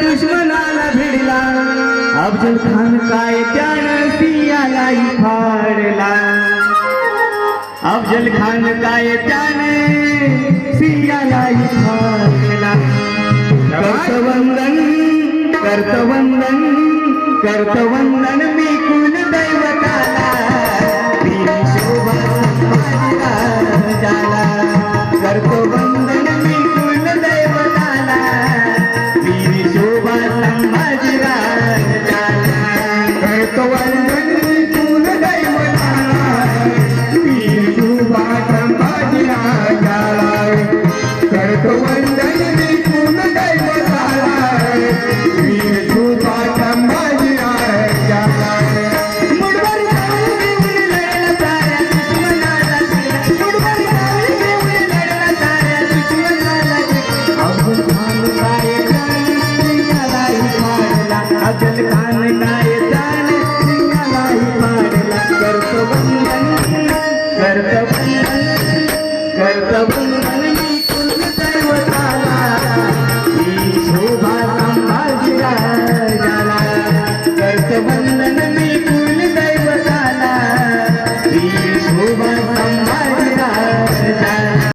दुश्मनाला भिडला. अफजल खान काय त्यानं सियालाही फाडला अफजल खान काय त्याने सियालाही फाडला कर्तवंदन कर्तवंदन कर्तवंदन मी कुल दैवताला. शोभा झाला मारला अफजल खान काय